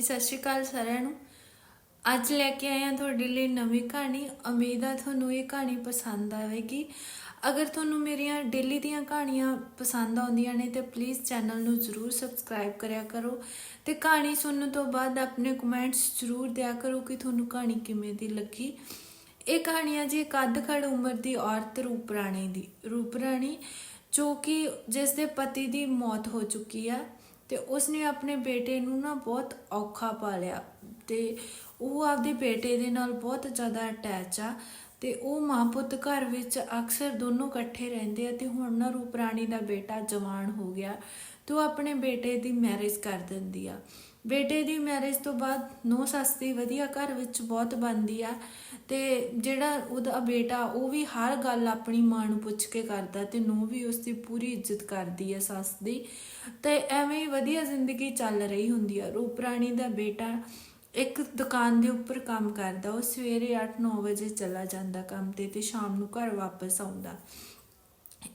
ਸਤਿ ਸ਼੍ਰੀ ਅਕਾਲ ਸਾਰਿਆਂ ਨੂੰ। ਅੱਜ ਲੈ ਕੇ ਆਏ ਹਾਂ ਤੁਹਾਡੇ ਲਈ ਨਵੀਂ ਕਹਾਣੀ। ਉਮੀਦ ਆ ਤੁਹਾਨੂੰ ਇਹ ਕਹਾਣੀ ਪਸੰਦ ਆਵੇਗੀ। ਅਗਰ ਤੁਹਾਨੂੰ ਮੇਰੀਆਂ ਡੇਲੀ ਦੀਆਂ ਕਹਾਣੀਆਂ ਪਸੰਦ ਆਉਂਦੀਆਂ ਨੇ, ਤੇ ਪਲੀਜ਼ ਚੈਨਲ ਨੂੰ ਜਰੂਰ ਸਬਸਕ੍ਰਾਈਬ ਕਰਿਆ ਕਰੋ। ਤੇ ਕਹਾਣੀ ਸੁਣਨ ਤੋਂ ਬਾਅਦ ਆਪਣੇ ਕਮੈਂਟਸ ਜਰੂਰ ਦਿਆ ਕਰੋ ਕਿ ਤੁਹਾਨੂੰ ਕਹਾਣੀ ਕਿਵੇਂ ਦੀ ਲੱਗੀ। ਇਹ ਕਹਾਣੀ ਹੈ ਜੀ, ਇੱਕ ਅੱਧ-ਖੜ ਉਮਰ ਦੀ ਔਰਤ ਰੂਪਰਾਣੀ ਦੀ। ਰੂਪਰਾਣੀ ਜੋ ਕਿ ਜਿਸ ਦੇ ਪਤੀ ਦੀ ਮੌਤ ਹੋ ਚੁੱਕੀ ਆ। ਤੇ ਉਸਨੇ ਆਪਣੇ ਬੇਟੇ ਨੂੰ ਨਾ ਬਹੁਤ ਔਖਾ ਪਾਲਿਆ ਤੇ ਉਹ ਆਪਦੇ ਬੇਟੇ ਦੇ ਨਾਲ ਬਹੁਤ ਜ਼ਿਆਦਾ ਅਟੈਚ ਆ ਤੇ ਉਹ ਮਾਂ ਪੁੱਤ ਘਰ ਵਿੱਚ ਅਕਸਰ ਦੋਨੋਂ ਇਕੱਠੇ ਰਹਿੰਦੇ ਆ ਤੇ ਹੁਣ ਨਾ ਰੂਪਰਾਣੀ ਦਾ ਬੇਟਾ ਜਵਾਨ ਹੋ ਗਿਆ ਤੇ ਉਹ ਆਪਣੇ ਬੇਟੇ ਦੀ ਮੈਰਿਜ ਕਰ ਦਿੰਦੀ ਆ। ਬੇਟੇ ਦੀ ਮੈਰਿਜ ਤੋਂ ਬਾਅਦ ਨੋ ਸੱਸ ਦੀ ਵਧੀਆ ਘਰ ਵਿੱਚ ਬਹੁਤ ਬਣਦੀ ਆ ਤੇ ਜਿਹੜਾ ਉਹਦਾ ਬੇਟਾ, ਉਹ ਵੀ ਹਰ ਗੱਲ ਆਪਣੀ ਮਾਂ ਨੂੰ ਪੁੱਛ ਕੇ ਕਰਦਾ ਤੇ ਨੋ ਵੀ ਉਸ ਦੀ ਪੂਰੀ ਇੱਜ਼ਤ ਕਰਦੀ ਆ ਸੱਸ ਦੀ। ਤੇ ਐਵੇਂ ਹੀ ਵਧੀਆ ਜ਼ਿੰਦਗੀ ਚੱਲ ਰਹੀ ਹੁੰਦੀ ਆ। ਰੂਪ ਰਾਣੀ ਦਾ ਬੇਟਾ ਇੱਕ ਦੁਕਾਨ ਦੇ ਉੱਪਰ ਕੰਮ ਕਰਦਾ, ਉਹ ਸਵੇਰੇ 8-9 ਵਜੇ ਚਲਾ ਜਾਂਦਾ ਕੰਮ ਤੇ ਤੇ ਸ਼ਾਮ ਨੂੰ ਘਰ ਵਾਪਸ ਆਉਂਦਾ।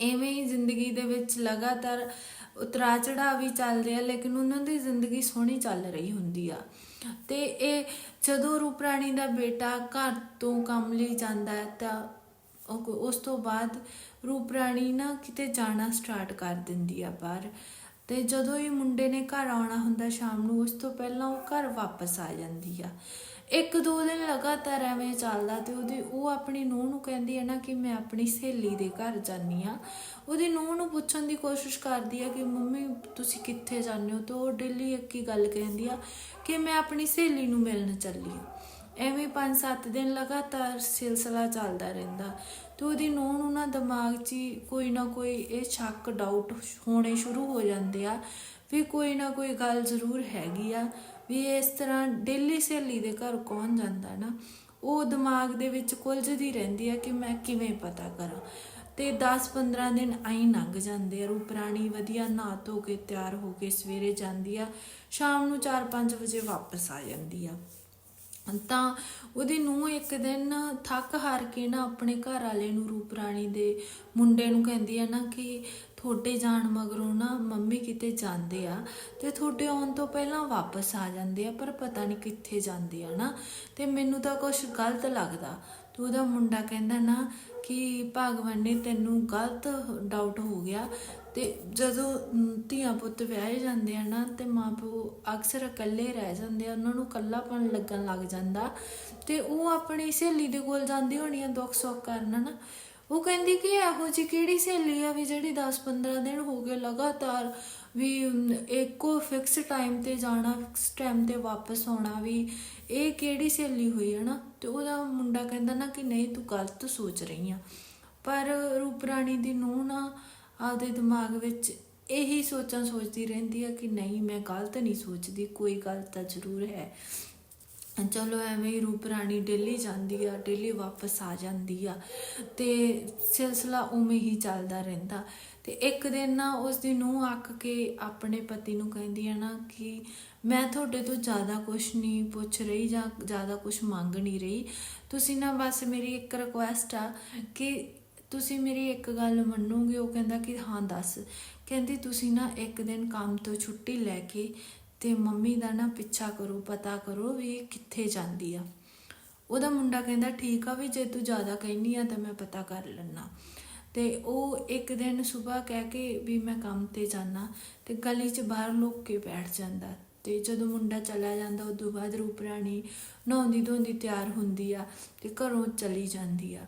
ਐਵੇਂ ਹੀ ਜ਼ਿੰਦਗੀ ਦੇ ਵਿੱਚ ਲਗਾਤਾਰ ਉਤਰਾ ਚੜਾਅ ਵੀ ਚੱਲਦੇ ਆ, ਲੇਕਿਨ ਉਹਨਾਂ ਦੀ ਜ਼ਿੰਦਗੀ ਸੋਹਣੀ ਚੱਲ ਰਹੀ ਹੁੰਦੀ ਆ। ਤੇ ਇਹ ਜਦੋਂ ਰੂਪਰਾਣੀ ਦਾ ਬੇਟਾ ਘਰ ਤੋਂ ਕੰਮ ਲਈ ਜਾਂਦਾ ਹੈ, ਤਾਂ ਉਸ ਤੋਂ ਬਾਅਦ ਰੂਪਰਾਣੀ ਨਾ ਕਿਤੇ ਜਾਣਾ ਸਟਾਰਟ ਕਰ ਦਿੰਦੀ ਆ ਬਾਹਰ। ਤੇ ਜਦੋਂ ਇਹ ਮੁੰਡੇ ਨੇ ਘਰ ਆਉਣਾ ਹੁੰਦਾ ਸ਼ਾਮ ਨੂੰ, ਉਸ ਤੋਂ ਪਹਿਲਾਂ ਉਹ ਘਰ ਵਾਪਸ ਆ ਜਾਂਦੀ ਆ। ਇੱਕ ਦੋ ਦਿਨ ਲਗਾਤਾਰ ਐਵੇਂ ਚੱਲਦਾ ਤੇ ਉਹਦੀ, ਉਹ ਆਪਣੀ ਨੂੰਹ ਨੂੰ ਕਹਿੰਦੀ ਹੈ ਨਾ ਕਿ ਮੈਂ ਆਪਣੀ ਸਹੇਲੀ ਦੇ ਘਰ ਜਾਨੀ ਆ। ਉਹਦੀ ਨੂੰਹ ਨੂੰ ਪੁੱਛਣ ਦੀ ਕੋਸ਼ਿਸ਼ ਕਰਦੀ ਆ ਕਿ ਮੰਮੀ, ਤੁਸੀਂ ਕਿੱਥੇ ਜਾਂਦੇ ਹੋ? ਤੇ ਉਹ ਡੇਲੀ ਇੱਕ ਹੀ ਗੱਲ ਕਹਿੰਦੀ ਆ ਕਿ ਮੈਂ ਆਪਣੀ ਸਹੇਲੀ ਨੂੰ ਮਿਲਣ ਚੱਲੀ ਹਾਂ ਐਵੇਂ 5-7 ਦਿਨ ਲਗਾਤਾਰ ਸਿਲਸਿਲਾ ਚੱਲਦਾ ਰਹਿੰਦਾ। ਤੇ ਉਹਦੀ ਨੂੰਹ ਨੂੰ ਨਾ ਦਿਮਾਗ 'ਚ ਹੀ ਕੋਈ ਨਾ ਕੋਈ ਇਹ ਸ਼ੱਕ ਡਾਊਟ ਹੋਣੇ ਸ਼ੁਰੂ ਹੋ ਜਾਂਦੇ ਆ ਵੀ ਕੋਈ ਨਾ ਕੋਈ ਗੱਲ ਜ਼ਰੂਰ ਹੈਗੀ ਆ ਵੀ ਇਸ ਤਰ੍ਹਾਂ ਡੇਲੀ ਸਹੇਲੀ ਦੇ ਘਰ ਕੌਣ ਜਾਂਦਾ ਨਾ। ਉਹ ਦਿਮਾਗ ਦੇ ਵਿੱਚ ਕੁਲਝਦੀ ਰਹਿੰਦੀ ਆ ਕਿ ਮੈਂ ਕਿਵੇਂ ਪਤਾ ਕਰਾਂ। ਤੇ 10-15 ਦਿਨ ਆਈ ਲੰਘ ਜਾਂਦੇ ਆ। ਰੂਪਰਾਣੀ ਵਧੀਆ ਨਹਾ ਧੋ ਕੇ ਤਿਆਰ ਹੋ ਕੇ ਸਵੇਰੇ ਜਾਂਦੀ ਆ। ਸ਼ਾਮ ਨੂੰ 4-5 ਵਜੇ ਵਾਪਸ ਆ ਜਾਂਦੀ ਆ। ਤਾਂ ਉਹਦੀ ਨੂੰ ਇੱਕ ਦਿਨ ਥੱਕ ਹਾਰ ਕੇ ਨਾ ਆਪਣੇ ਘਰ ਵਾਲੇ ਨੂੰ ਰੂਪਰਾਣੀ ਦੇ ਮੁੰਡੇ ਨੂੰ ਕਹਿੰਦੀ ਆ ਨਾ ਕਿ ਤੁਹਾਡੇ ਜਾਣ ਮਗਰੋਂ ਨਾ ਮੰਮੀ ਕਿਤੇ ਜਾਂਦੇ ਆ ਤੇ ਤੁਹਾਡੇ ਆਉਣ ਤੋਂ ਪਹਿਲਾਂ ਵਾਪਸ ਆ ਜਾਂਦੇ ਆ ਪਰ ਪਤਾ ਨਹੀਂ ਕਿੱਥੇ ਜਾਂਦੇ ਆ ਨਾ। ਤੇ ਮੈਨੂੰ ਤਾਂ ਕੁਝ ਗਲਤ ਲੱਗਦਾ। ਤੇ ਉਹਦਾ ਮੁੰਡਾ ਕਹਿੰਦਾ ਨਾ ਕਿ ਭਗਵਾਨ ਨੇ ਤੈਨੂੰ ਗਲਤ ਡਾਊਟ ਹੋ ਗਿਆ ਤੇ ਜਦੋਂ ਅਮ, ਧੀਆਂ ਪੁੱਤ ਵਿਆਹੇ ਜਾਂਦੇ ਆ ਨਾ ਤੇ ਮਾਪੇ ਅਕਸਰ ਇਕੱਲੇ ਰਹਿ ਜਾਂਦੇ ਆ ਉਹਨਾਂ ਨੂੰ ਇਕੱਲਾਪਣ ਲੱਗਣ ਲੱਗ ਜਾਂਦਾ ਤੇ ਉਹ ਆਪਣੀ ਸਹੇਲੀ ਦੇ ਕੋਲ ਜਾਂਦੀ ਹੋਣੀ ਆ ਦੁੱਖ ਸੁੱਖ ਕਰਨ ਨਾ। ਉਹ ਕਹਿੰਦੀ ਕਿ ਇਹੋ ਜੀ ਕਿਹੜੀ ਸਹੇਲੀ ਆ ਵੀ ਜਿਹੜੀ 10-15 ਦਿਨ ਹੋ ਗਏ ਲਗਾਤਾਰ ਵੀ ਇੱਕੋ ਫਿਕਸ ਟਾਈਮ ਤੇ ਜਾਣਾ ਫਿਕਸ ਟਾਈਮ ਤੇ ਵਾਪਸ ਆਉਣਾ ਵੀ ਇਹ ਕਿਹੜੀ ਸਹੇਲੀ ਹੋਈ ਹੈ ਨਾ? ਤੇ ਉਹਦਾ ਮੁੰਡਾ ਕਹਿੰਦਾ ਨਾ ਕਿ ਨਹੀਂ, ਤੂੰ ਗਲਤ ਸੋਚ ਰਹੀ ਆ। ਪਰ ਰੂਪਰਾਣੀ ਦੀ ਨੂੰਹ ਨਾ ਆਪਦੇ ਦਿਮਾਗ ਵਿੱਚ ਇਹੀ ਸੋਚਾਂ ਸੋਚਦੀ ਰਹਿੰਦੀ ਆ ਕਿ ਨਹੀਂ, ਮੈਂ ਗਲਤ ਨਹੀਂ ਸੋਚਦੀ, ਕੋਈ ਗੱਲ ਤਾਂ ਜ਼ਰੂਰ ਹੈ। ਚਲੋ ਐਵੇਂ ਹੀ ਰੂਪ ਰਾਣੀ ਡੇਲੀ ਜਾਂਦੀ ਆ, ਡੇਲੀ ਵਾਪਸ ਆ ਜਾਂਦੀ ਆ। ਤੇ ਸਿਲਸਿਲਾ ਉਵੇਂ ਹੀ ਚੱਲਦਾ ਰਹਿੰਦਾ। ਤੇ ਇੱਕ ਦਿਨ ਨਾ ਉਸ ਦੀ ਨੂੰਹ ਅੱਕ ਕੇ ਆਪਣੇ ਪਤੀ ਨੂੰ ਕਹਿੰਦੀ ਆ ਨਾ ਕਿ ਮੈਂ ਤੁਹਾਡੇ ਤੋਂ ਜ਼ਿਆਦਾ ਕੁਝ ਨਹੀਂ ਪੁੱਛ ਰਹੀ ਜਾਂ ਜ਼ਿਆਦਾ ਕੁਝ ਮੰਗ ਨਹੀਂ ਰਹੀ। ਤੁਸੀਂ ਨਾ ਬਸ ਮੇਰੀ ਇੱਕ ਰਿਕੁਐਸਟ ਆ ਕਿ ਤੁਸੀਂ ਮੇਰੀ ਇੱਕ ਗੱਲ ਮੰਨੋਗੇ, ਉਹ ਕਹਿੰਦਾ ਕਿ ਹਾਂ ਦੱਸ। ਕਹਿੰਦੀ ਤੁਸੀਂ ਨਾ ਇੱਕ ਦਿਨ ਕੰਮ ਤੋਂ ਛੁੱਟੀ ਲੈ ਕੇ ਤੇ ਮੰਮੀ ਦਾ ਨਾ ਪਿੱਛਾ ਕਰੋ, ਪਤਾ ਕਰੋ ਵੀ ਇਹ ਕਿੱਥੇ ਜਾਂਦੀ ਆ। ਉਹਦਾ ਮੁੰਡਾ ਕਹਿੰਦਾ, ਠੀਕ ਆ ਵੀ ਜੇ ਤੂੰ ਜ਼ਿਆਦਾ ਕਹਿਨੀ ਆ ਤਾਂ ਮੈਂ ਪਤਾ ਕਰ ਲੈਣਾ ਤੇ ਉਹ ਇੱਕ ਦਿਨ ਸਵੇਰ ਕਹਿ ਕੇ ਵੀ ਮੈਂ ਕੰਮ ਤੇ ਜਾਣਾ ਤੇ ਗਲੀ 'ਚ ਬਾਹਰ ਲੁੱਕ ਕੇ ਬੈਠ ਜਾਂਦਾ ਤੇ ਜਦੋਂ ਮੁੰਡਾ ਚਲਾ ਜਾਂਦਾ, ਉਦੋਂ ਬਾਅਦ ਰੂਪਰਾਣੀ ਨਹਾਉਂਦੀ ਧੋਂਦੀ ਤਿਆਰ ਹੁੰਦੀ ਆ ਤੇ ਘਰੋਂ ਚਲੀ ਜਾਂਦੀ ਆ।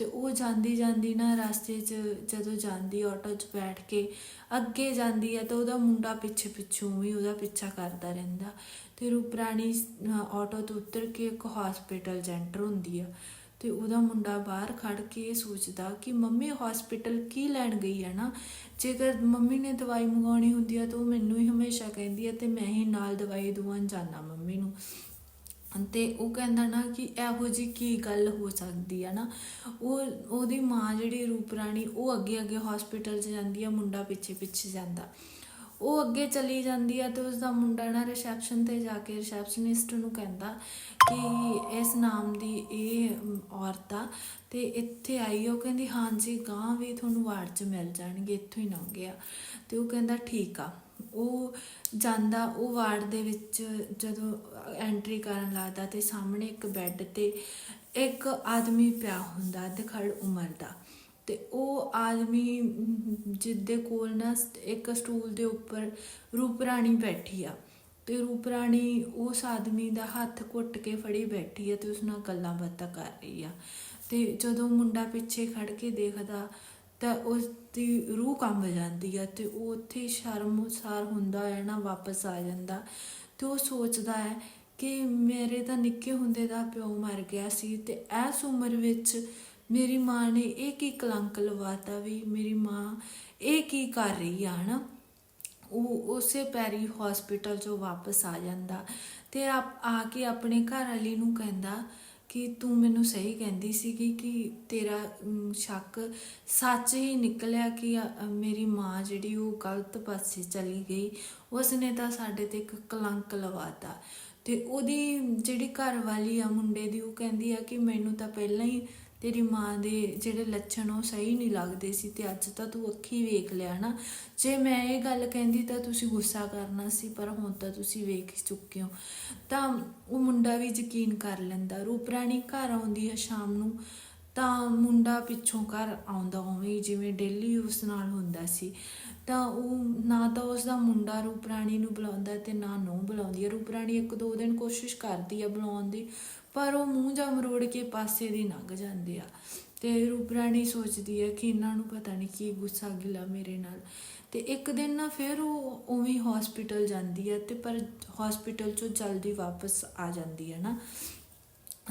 ਤੇ ਉਹ ਜਾਂਦੀ ਜਾਂਦੀ ਨਾ ਰਸਤੇ 'ਚ ਜਦੋਂ ਜਾਂਦੀ ਆਟੋ 'ਚ ਬੈਠ ਕੇ ਅੱਗੇ ਜਾਂਦੀ ਹੈ ਤਾਂ ਉਹਦਾ ਮੁੰਡਾ ਪਿੱਛੇ ਪਿੱਛੋਂ ਵੀ ਉਹਦਾ ਪਿੱਛਾ ਕਰਦਾ ਰਹਿੰਦਾ। ਤੇ ਰੂਪਰਾਣੀ ਆਟੋ ਤੋਂ ਉਤਰ ਕੇ ਇੱਕ ਹਸਪੀਟਲ ਜੈਂਟਰ ਹੁੰਦੀ ਆ। ਤੇ ਉਹਦਾ ਮੁੰਡਾ ਬਾਹਰ ਖੜ ਕੇ ਇਹ ਸੋਚਦਾ ਕਿ ਮੰਮੀ ਹਸਪੀਟਲ ਕੀ ਲੈਣ ਗਈ ਹੈ ਨਾ? ਜੇਕਰ ਮੰਮੀ ਨੇ ਦਵਾਈ ਮੰਗਾਉਣੀ ਹੁੰਦੀ ਆ ਤਾਂ ਉਹ ਮੈਨੂੰ ਹੀ ਹਮੇਸ਼ਾ ਕਹਿੰਦੀ ਹੈ ਤੇ ਮੈਂ ਹੀ ਨਾਲ ਦਵਾਈ ਦਵਾਉਣ ਜਾਂਦਾ ਮੰਮੀ ਨੂੰ। ਤੇ ਉਹ ਕਹਿੰਦਾ ਨਾ ਕਿ ਇਹੋ ਜੀ ਕੀ ਗੱਲ ਹੋ ਸਕਦੀ ਹੈ ਨਾ। ਉਹ, ਉਹਦੀ ਮਾਂ ਜਿਹੜੀ ਰੂਪਰਾਣੀ ਉਹ ਅੱਗੇ ਅੱਗੇ ਹਸਪੀਟਲ 'ਚ ਜਾਂਦੀ ਆ, ਮੁੰਡਾ ਪਿੱਛੇ ਪਿੱਛੇ ਜਾਂਦਾ। ਉਹ ਅੱਗੇ ਚਲੀ ਜਾਂਦੀ ਆ ਤੇ ਉਸ ਦਾ ਮੁੰਡਾ ਨਾ ਰਿਸੈਪਸ਼ਨ ਤੇ ਜਾ ਕੇ ਰਿਸੈਪਸ਼ਨਿਸਟ ਨੂੰ ਕਹਿੰਦਾ ਕਿ ਇਸ ਨਾਮ ਦੀ ਇਹ ਔਰਤ ਆ ਤੇ ਇੱਥੇ ਆਈ ਉਹ ਕਹਿੰਦੀ, ਹਾਂਜੀ ਗਾਂ ਵੀ ਤੁਹਾਨੂੰ ਵਾਰਡ 'ਚ ਮਿਲ ਜਾਣਗੇ, ਇੱਥੋਂ ਹੀ ਲੰਘ ਗਿਆ। ਤੇ ਉਹ ਕਹਿੰਦਾ, ਠੀਕ ਆ। ਉਹ ਜਾਂਦਾ ਉਹ ਵਾਰਡ ਦੇ ਵਿੱਚ ਜਦੋਂ ਐਂਟਰੀ ਕਰਨ ਲੱਗਦਾ ਤੇ ਸਾਹਮਣੇ ਇੱਕ ਬੈੱਡ ਤੇ ਇੱਕ ਆਦਮੀ ਪਿਆ ਹੁੰਦਾ ਦਿਖੜ ਉਮਰ ਦਾ। ਤੇ ਉਹ ਆਦਮੀ ਅਮ, ਜਿਹਦੇ ਕੋਲ ਨਾ ਇੱਕ ਸਟੂਲ ਦੇ ਉੱਪਰ ਰੂਪ ਰਾਣੀ ਬੈਠੀ ਆ। ਤੇ ਰੂਪ ਰਾਣੀ ਉਸ ਆਦਮੀ ਦਾ ਹੱਥ ਘੁੱਟ ਕੇ ਫੜੀ ਬੈਠੀ ਆ ਤੇ ਉਸ ਨਾਲ ਗੱਲਾਂ ਬਾਤਾਂ ਕਰ ਰਹੀ ਆ। ਤੇ ਜਦੋਂ ਮੁੰਡਾ ਪਿੱਛੇ ਖੜ ਕੇ ਦੇਖਦਾ ਤਾਂ ਉਸ ਦੀ ਰੂਹ ਕੰਬ ਜਾਂਦੀ ਆ ਤੇ ਉਹ ਉੱਥੇ ਸ਼ਰਮਸਾਰ ਹੁੰਦਾ ਹੈ ਨਾ ਵਾਪਸ ਆ ਜਾਂਦਾ। ਤੇ ਉਹ ਸੋਚਦਾ ਹੈ ਕਿ ਮੇਰੇ ਤਾਂ ਨਿੱਕੇ ਹੁੰਦੇ ਦਾ ਪਿਓ ਮਰ ਗਿਆ ਸੀ ਤੇ ਇਸ ਉਮਰ ਵਿੱਚ ਮੇਰੀ ਮਾਂ ਨੇ ਇਹ ਕੀ ਕਲੰਕ ਲਵਾਤਾ ਵੀ ਮੇਰੀ ਮਾਂ ਇਹ ਕੀ ਕਰ ਰਹੀ ਆ, ਹਨਾ? ਉਹ ਉਸੇ ਪੈਰੀ ਹਸਪੀਟਲ ਚੋਂ ਵਾਪਸ ਆ ਜਾਂਦਾ ਤੇ ਆਪ ਆ ਕੇ ਆਪਣੇ ਘਰ ਵਾਲੀ ਨੂੰ ਕਹਿੰਦਾ ਕਿ ਤੂੰ ਮੈਨੂੰ ਸਹੀ ਕਹਿੰਦੀ ਸੀਗੀ ਕਿ ਤੇਰਾ ਸ਼ੱਕ ਸੱਚ ਹੀ ਨਿਕਲਿਆ ਕਿ ਮੇਰੀ ਮਾਂ ਜਿਹੜੀ ਉਹ ਗਲਤ ਪਾਸੇ ਚਲੀ ਗਈ। ਉਸਨੇ ਤਾਂ ਸਾਡੇ ਤੇ ਇੱਕ ਕਲੰਕ ਲਵਾਤਾ। ਤੇ ਉਹਦੀ ਜਿਹੜੀ ਘਰ ਵਾਲੀ ਆ, ਮੁੰਡੇ ਦੀ, ਉਹ ਕਹਿੰਦੀ ਆ ਕਿ ਮੈਨੂੰ ਤਾਂ ਪਹਿਲਾਂ ਹੀ ਤੇਰੀ ਮਾਂ ਦੇ ਜਿਹੜੇ ਲੱਛਣ ਉਹ ਸਹੀ ਨਹੀਂ ਲੱਗਦੇ ਸੀ ਤੇ ਅੱਜ ਤਾਂ ਤੂੰ ਅੱਖੀ ਵੇਖ ਲਿਆ ਨਾ। ਜੇ ਮੈਂ ਇਹ ਗੱਲ ਕਹਿੰਦੀ ਤਾਂ ਤੁਸੀਂ ਗੁੱਸਾ ਕਰਨਾ ਸੀ, ਪਰ ਹੁਣ ਤਾਂ ਤੁਸੀਂ ਵੇਖ ਹੀ ਚੁੱਕੇ ਹੋ। ਤਾਂ ਉਹ ਮੁੰਡਾ ਵੀ ਯਕੀਨ ਕਰ ਲੈਂਦਾ, ਰੂਪ ਰਾਣੀ ਘਰ ਆਉਂਦੀ ਹੈ ਸ਼ਾਮ ਨੂੰ। ਤਾਂ ਮੁੰਡਾ ਪਿੱਛੋਂ ਘਰ ਆਉਂਦਾ ਉਵੇਂ ਜਿਵੇਂ ਡੇਲੀ ਉਸ ਨਾਲ ਹੁੰਦਾ ਸੀ। ਤਾਂ ਉਹ ਨਾ ਤਾਂ ਉਸ ਦਾ ਮੁੰਡਾ ਰੂਪ ਰਾਣੀ ਨੂੰ ਬੁਲਾਉਂਦਾ ਤੇ ਨਾ ਨੂੰ ਬੁਲਾਉਂਦੀ। ਹੈ ਰੂਪ ਰਾਣੀ ਇੱਕ ਦੋ ਦਿਨ ਕੋਸ਼ਿਸ਼ ਕਰਦੀ ਆ ਬੁਲਾਉਣ ਦੀ, ਪਰ ਉਹ ਮੂੰਹ ਜਾਂ ਮਰੋੜ ਕੇ ਪਾਸੇ ਦੀ ਲੰਘ ਜਾਂਦੇ ਆ। ਤੇ ਰੂਪ ਰਾਣੀ ਸੋਚਦੀ ਹੈ ਕਿ ਇਹਨਾਂ ਨੂੰ ਪਤਾ ਨਹੀਂ ਕੀ ਗੁੱਸਾ ਗਿਲਾ ਮੇਰੇ ਨਾਲ। ਤੇ ਇੱਕ ਦਿਨ ਨਾ ਫਿਰ ਉਹ ਉਵੇਂ ਹਸਪੀਟਲ ਜਾਂਦੀ ਹੈ ਤੇ ਪਰ ਹਸਪੀਟਲ ਚੋਂ ਜਲਦੀ ਵਾਪਸ ਆ ਜਾਂਦੀ ਹੈ ਨਾ।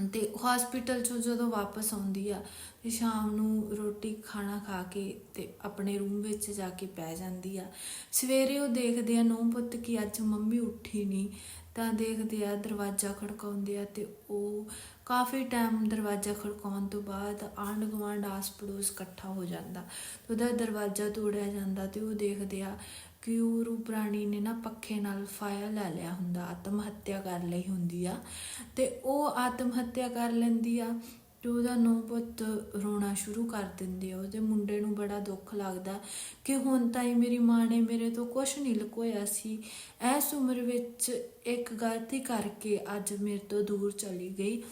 ਤੇ ਹਸਪੀਟਲ ਚੋਂ ਜਦੋਂ ਵਾਪਸ ਆਉਂਦੀ ਆ, ਤੇ ਸ਼ਾਮ ਨੂੰ ਰੋਟੀ ਖਾਣਾ ਖਾ ਕੇ ਤੇ ਆਪਣੇ ਰੂਮ ਵਿੱਚ ਜਾ ਕੇ ਪੈ ਜਾਂਦੀ ਆ। ਸਵੇਰੇ ਉਹ ਦੇਖਦੇ ਆ ਨੌ ਪੁੱਤ, ਕਿ ਅੱਜ ਮੰਮੀ ਉੱਠੀ ਨਹੀਂ ਤਾਂ ਦੇਖਦੇ ਆ, ਦਰਵਾਜ਼ਾ ਖੜਕਾਉਂਦੇ ਆ ਤੇ ਉਹ ਕਾਫੀ ਟਾਈਮ ਦਰਵਾਜ਼ਾ ਖੜਕਾਉਣ ਤੋਂ ਬਾਅਦ ਆਂਢ ਗੁਆਂਢ ਆਸ ਪੜੋਸ ਇਕੱਠਾ ਹੋ ਜਾਂਦਾ। ਤੇ ਉਹਦਾ ਦਰਵਾਜ਼ਾ ਤੋੜਿਆ ਜਾਂਦਾ ਤੇ ਉਹ ਦੇਖਦੇ ਆ ਕਿ ਉਹ ਰੂਪ ਨੇ ਨਾ ਪੱਖੇ ਨਾਲ ਫਾਇਆ ਲੈ ਲਿਆ ਹੁੰਦਾ, ਆਤਮ ਹੱਤਿਆ ਕਰ ਲਈ ਹੁੰਦੀ ਆ। ਤੇ ਉਹ ਆਤਮ ਹੱਤਿਆ ਕਰ ਲੈਂਦੀ ਆ ਤੇ ਉਹਦਾ ਨੂੰਹ ਪੁੱਤ ਰੋਣਾ ਸ਼ੁਰੂ ਕਰ ਦਿੰਦੇ ਆ। ਉਹਦੇ ਮੁੰਡੇ ਨੂੰ ਬੜਾ ਦੁੱਖ ਲੱਗਦਾ ਕਿ ਹੁਣ ਤਾਂ ਤਾਈ ਮੇਰੀ ਮਾਂ ਨੇ ਮੇਰੇ ਤੋਂ ਕੁਝ ਨਹੀਂ ਲੁਕੋਇਆ ਸੀ। ਇਸ ਉਮਰ ਵਿੱਚ ਇੱਕ ਗਲਤੀ ਕਰਕੇ ਅੱਜ ਮੇਰੇ ਤੋਂ ਦੂਰ ਚਲੀ ਗਈ।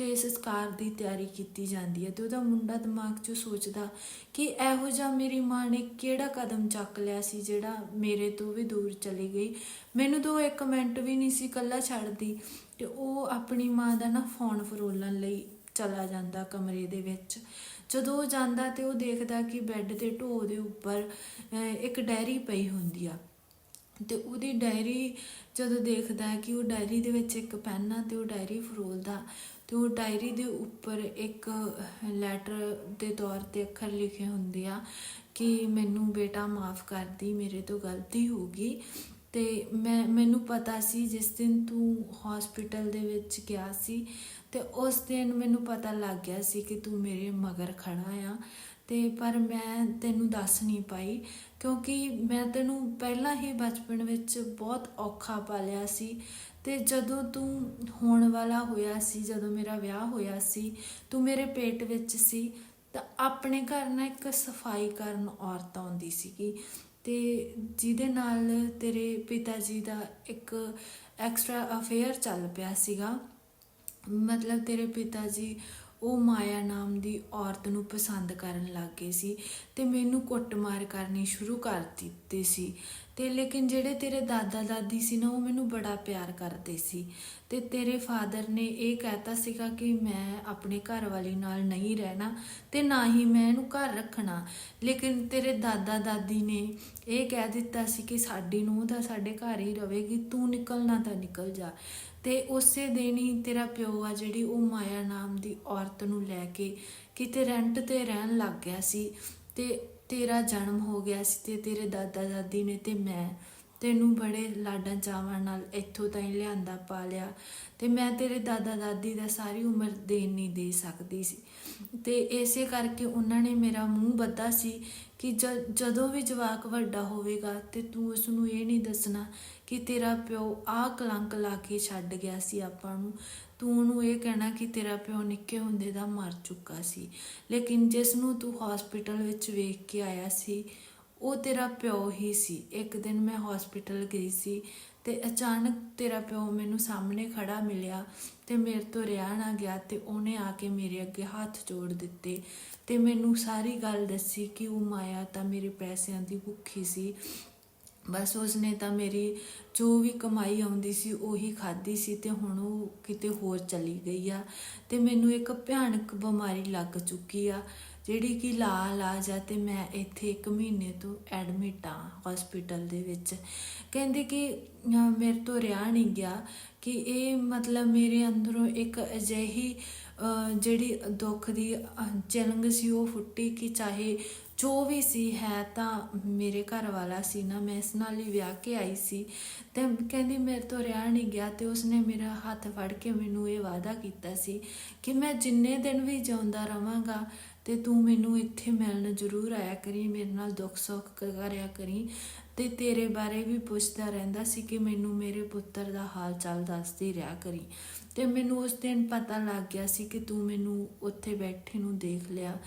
ਤੇ ਸੰਸਕਾਰ ਦੀ ਤਿਆਰੀ ਕੀਤੀ ਜਾਂਦੀ ਹੈ ਤੇ ਉਹਦਾ ਮੁੰਡਾ ਦਿਮਾਗ 'ਚ ਸੋਚਦਾ ਕਿ ਇਹੋ ਜਿਹਾ ਮੇਰੀ ਮਾਂ ਨੇ ਕਿਹੜਾ ਕਦਮ ਚੱਕ ਲਿਆ ਸੀ ਜਿਹੜਾ ਮੇਰੇ ਤੋਂ ਵੀ ਦੂਰ ਚਲੀ ਗਈ। ਮੈਨੂੰ ਤਾਂ ਉਹ ਇੱਕ ਮਿੰਟ ਵੀ ਨਹੀਂ ਸੀ ਇਕੱਲਾ ਛੱਡਦੀ ਤੇ ਉਹ ਆਪਣੀ ਮਾਂ ਦਾ ਨਾ ਫੋਨ ਫਰੋਲਣ ਲਈ ਚਲਾ ਜਾਂਦਾ ਕਮਰੇ ਦੇ ਵਿੱਚ। ਜਦੋਂ ਉਹ ਜਾਂਦਾ ਤੇ ਉਹ ਦੇਖਦਾ ਕਿ ਬੈੱਡ ਦੇ ਢੋ ਦੇ ਉੱਪਰ ਇੱਕ ਡਾਇਰੀ ਪਈ ਹੁੰਦੀ ਆ। ਤੇ ਉਹਦੀ ਡਾਇਰੀ ਜਦੋਂ ਦੇਖਦਾ ਕਿ ਉਹ ਡਾਇਰੀ ਦੇ ਵਿੱਚ ਇੱਕ ਪੈਨ ਆ ਤੇ ਉਹ ਡਾਇਰੀ ਫਰੋਲਦਾ ਤੇ ਉਹ ਡਾਇਰੀ ਦੇ ਉੱਪਰ ਇੱਕ ਲੈਟਰ ਦੇ ਤੌਰ ਤੇ ਅੱਖਰ ਲਿਖੇ ਹੁੰਦੇ ਆ ਕਿ ਮੈਨੂੰ ਬੇਟਾ ਮਾਫ ਕਰ ਦੀ, ਮੇਰੇ ਤੋਂ ਗਲਤੀ ਹੋ ਗਈ। ਤੇ ਮੈਂ, ਮੈਨੂੰ ਪਤਾ ਸੀ ਜਿਸ ਦਿਨ ਤੂੰ ਹਸਪੀਟਲ ਦੇ ਵਿੱਚ ਗਿਆ ਸੀ ਤੇ ਉਸ ਦਿਨ ਮੈਨੂੰ ਪਤਾ ਲੱਗ ਗਿਆ ਸੀ ਕਿ ਤੂੰ ਮੇਰੇ ਮਗਰ ਖੜਾ ਆ। ਤੇ ਪਰ ਮੈਂ ਤੈਨੂੰ ਦੱਸ ਨਹੀਂ ਪਾਈ ਕਿਉਂਕਿ ਮੈਂ ਤੈਨੂੰ ਪਹਿਲਾਂ ਹੀ ਬਚਪਨ ਵਿੱਚ ਬਹੁਤ ਔਖਾ ਪਾਲਿਆ ਸੀ ਤੇ ਜਦੋਂ ਤੂੰ ਹੋਣ ਵਾਲਾ ਹੋਇਆ ਸੀ, ਜਦੋਂ ਮੇਰਾ ਵਿਆਹ ਹੋਇਆ ਸੀ, ਤੂੰ ਮੇਰੇ ਪੇਟ ਵਿੱਚ ਸੀ, ਤਾਂ ਆਪਣੇ ਘਰ ਨਾ ਇੱਕ ਸਫ਼ਾਈ ਕਰਨ ਔਰਤ ਆਉਂਦੀ ਸੀਗੀ ਤੇ ਜਿਹਦੇ ਨਾਲ ਤੇਰੇ ਪਿਤਾ ਜੀ ਦਾ ਇੱਕ ਐਕਸਟਰਾ ਅਫੇਅਰ ਚੱਲ ਪਿਆ ਸੀਗਾ। ਮਤਲਬ ਤੇਰੇ ਪਿਤਾ ਜੀ ਉਹ ਮਾਇਆ ਨਾਮ ਦੀ ਔਰਤ ਨੂੰ ਪਸੰਦ ਕਰਨ ਲੱਗ ਗਏ ਸੀ ਤੇ ਮੈਨੂੰ ਕੁੱਟਮਾਰ ਕਰਨੀ ਸ਼ੁਰੂ ਕਰ ਦਿੱਤੀ ਸੀ। ਤੇ ਲੇਕਿਨ ਜਿਹੜੇ ਤੇਰੇ ਦਾਦਾ ਦਾਦੀ ਸੀ ਨਾ, ਉਹ ਮੈਨੂੰ ਬੜਾ ਪਿਆਰ ਕਰਦੇ ਸੀ ਤੇ ਤੇਰੇ ਫਾਦਰ ਨੇ ਇਹ ਕਹਿਤਾ ਸੀਗਾ ਕਿ ਮੈਂ ਆਪਣੇ ਘਰ ਵਾਲੀ ਨਾਲ ਨਹੀਂ ਰਹਿਣਾ ਤੇ ਨਾ ਹੀ ਮੈਂ ਇਹਨੂੰ ਘਰ ਰੱਖਣਾ। ਲੇਕਿਨ ਤੇਰੇ ਦਾਦਾ ਦਾਦੀ ਨੇ ਇਹ ਕਹਿ ਦਿੱਤਾ ਸੀ ਕਿ ਸਾਡੀ ਨੂੰ ਤਾਂ ਸਾਡੇ ਘਰ ਹੀ ਰਵੇਗੀ ਤੂੰ ਨਿਕਲਣਾ ਤਾਂ ਨਿਕਲ ਜਾ। ਤੇ ਉਸੇ ਦਿਨ ਹੀ ਤੇਰਾ ਪਿਓ ਆ ਜਿਹੜੀ ਉਹ ਮਾਇਆ ਨਾਮ ਦੀ ਔਰਤ ਨੂੰ ਲੈ ਕੇ ਕਿਤੇ ਰੈਂਟ ਤੇ ਰਹਿਣ ਲੱਗ ਗਿਆ ਸੀ ਤੇ ਤੇਰਾ ਜਨਮ ਹੋ ਗਿਆ ਸੀ ਤੇ ਤੇਰੇ ਦਾਦਾ ਦਾਦੀ ਨੇ ਤੇ ਮੈਂ ਤੈਨੂੰ ਬੜੇ ਲਾਡਾਂ ਚਾਵਾਂ ਨਾਲ ਇੱਥੋਂ ਤਾਈਂ ਲਿਆਂਦਾ ਪਾਲਿਆ ਤੇ ਮੈਂ ਤੇਰੇ ਦਾਦਾ ਦਾਦੀ ਦਾ ਸਾਰੀ ਉਮਰ ਦੇਣ ਨਹੀਂ ਦੇ ਸਕਦੀ ਸੀ। ਤੇ ਇਸੇ ਕਰਕੇ ਉਹਨਾਂ ਨੇ ਮੇਰਾ ਮੂੰਹ ਬੱਧਾ ਸੀ ਕਿ ਜਦੋਂ ਵੀ ਜਵਾਕ ਵੱਡਾ ਹੋਵੇਗਾ ਤੇ ਤੂੰ ਉਸ ਨੂੰ ਇਹ ਨਹੀਂ ਦੱਸਣਾ ਕਿ ਤੇਰਾ ਪਿਓ ਆਹ ਕਲੰਕ ਲਾ ਕੇ ਛੱਡ ਗਿਆ ਸੀ ਆਪਾਂ ਨੂੰ। ਤੂੰ ਉਹਨੂੰ ਇਹ ਕਹਿਣਾ ਕਿ ਤੇਰਾ ਪਿਓ ਨਿੱਕੇ ਹੁੰਦੇ ਦਾ ਮਰ ਚੁੱਕਾ ਸੀ। ਲੇਕਿਨ ਜਿਸ ਨੂੰ ਤੂੰ ਹਸਪੀਟਲ ਵਿੱਚ ਵੇਖ ਕੇ ਆਇਆ ਸੀ, ਉਹ ਤੇਰਾ ਪਿਓ ਹੀ ਸੀ। ਇੱਕ ਦਿਨ ਮੈਂ ਹਸਪੀਟਲ ਗਈ ਸੀ ਤੇ ਅਚਾਨਕ ਤੇਰਾ ਪਿਓ ਮੈਨੂੰ ਸਾਹਮਣੇ ਖੜਾ ਮਿਲਿਆ ਤੇ ਮੇਰੇ ਤੋਂ ਰਿਹਾ ਨਾ ਗਿਆ ਤੇ ਉਹਨੇ ਆ ਕੇ ਮੇਰੇ ਅੱਗੇ ਹੱਥ ਜੋੜ ਦਿੱਤੇ ਤੇ ਮੈਨੂੰ ਸਾਰੀ ਗੱਲ ਦੱਸੀ ਕਿ ਉਹ ਮਾਇਆ ਤਾਂ ਮੇਰੇ ਪੈਸਿਆਂ ਦੀ ਭੁੱਖੀ ਸੀ। ਬਸ ਉਸਨੇ ਤਾਂ ਮੇਰੀ ਜੋ ਵੀ ਕਮਾਈ ਆਉਂਦੀ ਸੀ ਉਹੀ ਖਾਦੀ ਸੀ ਤੇ ਹੁਣ ਉਹ ਕਿਤੇ ਹੋਰ ਚਲੀ ਗਈ ਆ ਤੇ ਮੈਨੂੰ ਇੱਕ ਭਿਆਨਕ ਬਿਮਾਰੀ ਲੱਗ ਚੁੱਕੀ ਆ ਜਿਹੜੀ ਕਿ ਲਾ ਇਲਾਜ ਆ ਤੇ ਮੈਂ ਇੱਥੇ 1 ਮਹੀਨੇ ਤੋਂ ਐਡਮਿਟ ਆ ਹਸਪੀਟਲ ਦੇ ਵਿੱਚ। ਕਹਿੰਦੇ ਕਿ ਮੇਰੇ ਤੋਂ ਰਿਹਾ ਨਹੀਂ ਗਿਆ ਕਿ ਇਹ ਮਤਲਬ ਮੇਰੇ ਅੰਦਰੋਂ ਇੱਕ ਅਜਿਹੀ ਜਿਹੜੀ ਦੁੱਖ ਦੀ ਅਹ, ਸੀ ਉਹ ਫੁੱਟੀ ਕਿ ਚਾਹੇ ਜੋ ਵੀ ਸੀ ਹੈ ਤਾਂ ਮੇਰੇ ਘਰ ਵਾਲਾ ਸੀ ਨਾ, ਮੈਂ ਇਸ ਨਾਲ ਹੀ ਵਿਆਹ ਕੇ ਆਈ ਸੀ। ਤੇ ਕਹਿੰਦੀ ਮੇਰੇ ਤੋਂ ਰਿਹਾ ਨਹੀਂ ਗਿਆ ਤੇ ਉਸਨੇ ਮੇਰਾ ਹੱਥ ਫੜ ਕੇ ਮੈਨੂੰ ਇਹ ਵਾਅਦਾ ਕੀਤਾ ਸੀ ਕਿ ਮੈਂ ਜਿੰਨੇ ਦਿਨ ਵੀ ਜਿਉਂਦਾ ਰਵਾਂਗਾ ਤੇ ਤੂੰ ਮੈਨੂੰ ਇੱਥੇ ਮਿਲਣ ਜ਼ਰੂਰ ਆਇਆ ਕਰੀ, ਮੇਰੇ ਨਾਲ ਦੁੱਖ ਸੁੱਖ ਕਰਿਆ ਕਰੀ। ਤੇ ਤੇਰੇ ਬਾਰੇ ਵੀ ਪੁੱਛਦਾ ਰਹਿੰਦਾ ਸੀ ਕਿ ਮੈਨੂੰ ਮੇਰੇ ਪੁੱਤਰ ਦਾ ਹਾਲ ਚਾਲ ਦੱਸਦੀ ਰਿਹਾ ਕਰੀ। ਤੇ ਮੈਨੂੰ ਉਸ ਦਿਨ ਪਤਾ ਲੱਗ ਗਿਆ ਸੀ ਕਿ ਤੂੰ ਮੈਨੂੰ ਉੱਥੇ ਬੈਠੇ ਨੂੰ ਦੇਖ ਲਿਆ।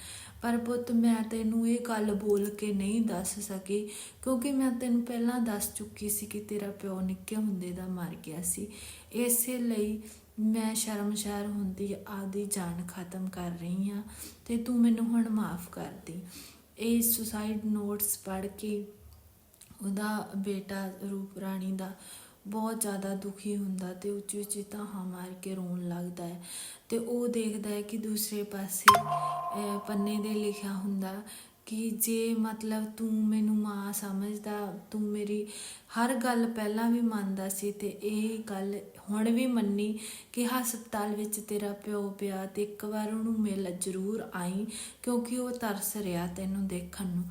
ਪਰ ਪੁੱਤ ਮੈਂ ਤੈਨੂੰ ਇਹ ਗੱਲ ਬੋਲ ਕੇ ਨਹੀਂ ਦੱਸ ਸਕੀ, ਕਿਉਂਕਿ ਮੈਂ ਤੈਨੂੰ ਪਹਿਲਾਂ ਦੱਸ ਚੁੱਕੀ ਸੀ ਕਿ ਤੇਰਾ ਪਿਓ ਨਿੱਕੇ ਹੁੰਦੇ ਦਾ ਮਰ ਗਿਆ ਸੀ। ਇਸੇ ਲਈ ਮੈਂ ਸ਼ਰਮਸ਼ਾਰ ਹੁੰਦੀ ਆਦੀ ਜਾਨ ਖਤਮ ਕਰ ਰਹੀ ਹਾਂ ਤੇ ਤੂੰ ਮੈਨੂੰ ਹੁਣ ਮਾਫ ਕਰ ਦੇ। ਇਹ ਸੁਸਾਈਡ ਨੋਟਸ ਪੜ੍ਹ ਕੇ ਉਹਦਾ ਬੇਟਾ ਰੂਪ ਰਾਣੀ ਦਾ ਬਹੁਤ ਜ਼ਿਆਦਾ ਦੁਖੀ ਹੁੰਦਾ ਤੇ ਉੱਚੀ ਉੱਚੀ ਤਾਹਾਂ ਮਾਰ ਕੇ ਰੋਣ ਲੱਗਦਾ ਹੈ ਤੇ ਉਹ ਦੇਖਦਾ ਹੈ ਕਿ ਦੂਸਰੇ ਪਾਸੇ ਪੰਨੇ ਦੇ ਲਿਖਿਆ ਹੁੰਦਾ ਕਿ ਜੇ ਮਤਲਬ ਤੂੰ ਮੈਨੂੰ ਮਾਂ ਸਮਝਦਾ, ਤੂੰ ਮੇਰੀ ਹਰ ਗੱਲ ਪਹਿਲਾਂ ਵੀ ਮੰਨਦਾ ਸੀ ਤੇ ਇਹ ਗੱਲ ਹੁਣ ਵੀ ਮੰਨੀ ਕਿ ਹਸਪਤਾਲ ਵਿੱਚ ਤੇਰਾ ਪਿਓ ਪਿਆ ਤੇ ਇੱਕ ਵਾਰ ਉਹਨੂੰ ਮਿਲ ਜ਼ਰੂਰ ਆਈ ਕਿਉਂਕਿ ਉਹ ਤਰਸ ਰਿਹਾ ਤੈਨੂੰ ਦੇਖਣ ਨੂੰ।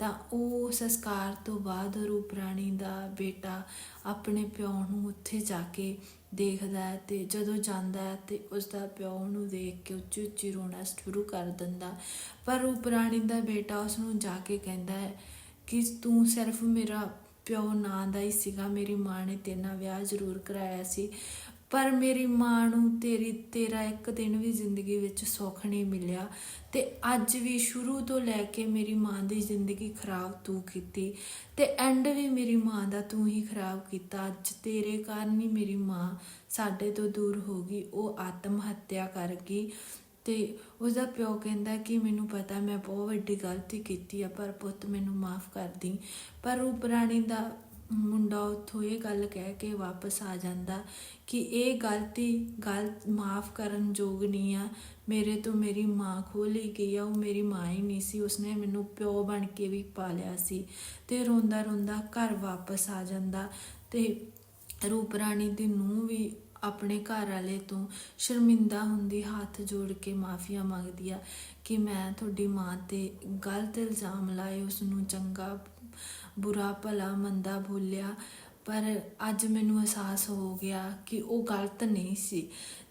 ਤਾਂ ਉਹ ਸੰਸਕਾਰ ਤੋਂ ਬਾਅਦ ਰੂਪ ਰਾਣੀ ਦਾ ਬੇਟਾ ਆਪਣੇ ਪਿਓ ਨੂੰ ਉੱਥੇ ਜਾ ਕੇ ਦੇਖਦਾ ਹੈ ਤੇ ਜਦੋਂ ਜਾਂਦਾ ਹੈ ਤੇ ਉਸ ਦਾ ਪਿਓ ਨੂੰ ਦੇਖ ਕੇ ਉੱਚੀ ਉੱਚੀ ਰੋਣਾ ਸ਼ੁਰੂ ਕਰ ਦਿੰਦਾ। ਪਰ ਰੂਪ ਰਾਣੀ ਦਾ ਬੇਟਾ ਉਸ ਨੂੰ ਜਾ ਕੇ ਕਹਿੰਦਾ ਹੈ ਕਿ ਤੂੰ ਸਿਰਫ ਮੇਰਾ ਪਿਓ ਨਾਂ ਦਾ ਹੀ ਸੀਗਾ, ਮੇਰੀ ਮਾਂ ਨੇ ਤੇਰੇ ਨਾਲ ਵਿਆਹ ਜ਼ਰੂਰ ਕਰਾਇਆ ਸੀ। ਪਰ ਮੇਰੀ ਮਾਂ ਨੂੰ ਤੇਰੀ, ਤੇਰਾ ਇੱਕ ਦਿਨ ਵੀ ਜ਼ਿੰਦਗੀ ਵਿੱਚ ਸੁੱਖ ਨਹੀਂ ਮਿਲਿਆ ਤੇ ਅੱਜ ਵੀ ਸ਼ੁਰੂ ਤੋਂ ਲੈ ਕੇ ਮੇਰੀ ਮਾਂ ਦੀ ਜ਼ਿੰਦਗੀ ਖਰਾਬ ਤੂੰ ਕੀਤੀ ਤੇ ਐਂਡ ਵੀ ਮੇਰੀ ਮਾਂ ਦਾ ਤੂੰ ਹੀ ਖਰਾਬ ਕੀਤਾ। ਅੱਜ ਤੇਰੇ ਕਾਰਨ ਹੀ ਮੇਰੀ ਮਾਂ ਸਾਡੇ ਤੋਂ ਦੂਰ ਹੋ ਗਈ, ਉਹ ਆਤਮ ਹੱਤਿਆ ਕਰ ਗਈ ਤੇ ਉਹਦਾ ਪਿਓ ਕਹਿੰਦਾ ਕਿ ਮੈਨੂੰ ਪਤਾ ਮੈਂ ਬਹੁਤ ਵੱਡੀ ਗਲਤੀ ਕੀਤੀ ਆ, ਪਰ ਪੁੱਤ ਮੈਨੂੰ ਮਾਫ ਕਰ ਦੀ। ਪਰ ਉਹ ਪ੍ਰਾਣੀ ਦਾ ਮੁੰਡਾ ਉੱਥੋਂ ਇਹ ਗੱਲ ਕਹਿ ਕੇ ਵਾਪਸ ਆ ਜਾਂਦਾ ਕਿ ਇਹ ਗਲਤੀ, ਗਲ ਮਾਫ ਕਰਨ ਯੋਗ ਨਹੀਂ ਆ। ਮੇਰੇ ਤੋਂ ਮੇਰੀ ਮਾਂ ਖੋਹ ਲਈ ਗਈ ਆ, ਉਹ ਮੇਰੀ ਮਾਂ ਹੀ ਨਹੀਂ ਸੀ। ਉਸਨੇ ਮੈਨੂੰ ਪਿਓ ਬਣ ਕੇ ਵੀ ਪਾਲਿਆ ਸੀ ਤੇ ਰੋਂਦਾ ਰੋਂਦਾ ਘਰ ਵਾਪਸ ਆ ਜਾਂਦਾ ਤੇ ਰੂਪ ਰਾਣੀ ਦੀ ਨੂੰ ਵੀ ਆਪਣੇ ਘਰ ਵਾਲੇ ਤੋਂ ਸ਼ਰਮਿੰਦਾ ਹੁੰਦੀ ਹੱਥ ਜੋੜ ਕੇ ਮਾਫੀਆ ਮੰਗਦੀ ਆ ਕਿ ਮੈਂ ਤੁਹਾਡੀ ਮਾਂ ਤੇ ਗਲਤ ਇਲਜ਼ਾਮ ਲਾਏ ਉਸ ਨੂੰ ਚੰਗਾ ਬੁਰਾ ਭਲਾ ਮੰਦਾ ਬੋਲਿਆ, ਪਰ ਅੱਜ ਮੈਨੂੰ ਅਹਿਸਾਸ ਹੋ ਗਿਆ ਕਿ ਉਹ ਗਲਤ ਨਹੀਂ ਸੀ।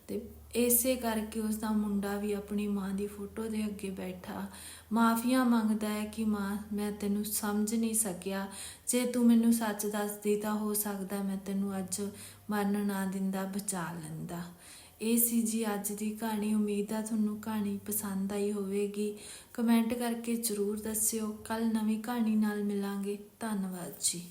ਤੇ ਇਸੇ ਕਰਕੇ ਉਸ ਦਾ ਮੁੰਡਾ ਵੀ ਆਪਣੀ ਮਾਂ ਦੀ ਫੋਟੋ ਦੇ ਅੱਗੇ ਬੈਠਾ। ਮਾਫੀਆਂ ਮੰਗਦਾ ਹੈ ਕਿ ਮਾਂ, ਮੈਂ ਤੈਨੂੰ ਸਮਝ ਨਹੀਂ ਸਕਿਆ। ਜੇ ਤੂੰ ਮੈਨੂੰ ਸੱਚ ਦੱਸਦੀ ਤਾਂ ਹੋ ਸਕਦਾ ਮੈਂ ਤੈਨੂੰ ਅੱਜ ਮਰਨ ਨਾ ਦਿੰਦਾ, ਬਚਾ ਲੈਂਦਾ। ਇਹ ਸੀ ਜੀ ਅੱਜ ਦੀ ਕਹਾਣੀ। ਉਮੀਦ ਆ ਤੁਹਾਨੂੰ ਕਹਾਣੀ ਪਸੰਦ ਆਈ ਹੋਵੇਗੀ। ਕਮੈਂਟ ਕਰਕੇ ਜਰੂਰ ਦੱਸਿਓ। ਕੱਲ ਨਵੀਂ ਕਹਾਣੀ ਨਾਲ ਮਿਲਾਂਗੇ। ਧੰਨਵਾਦ ਜੀ।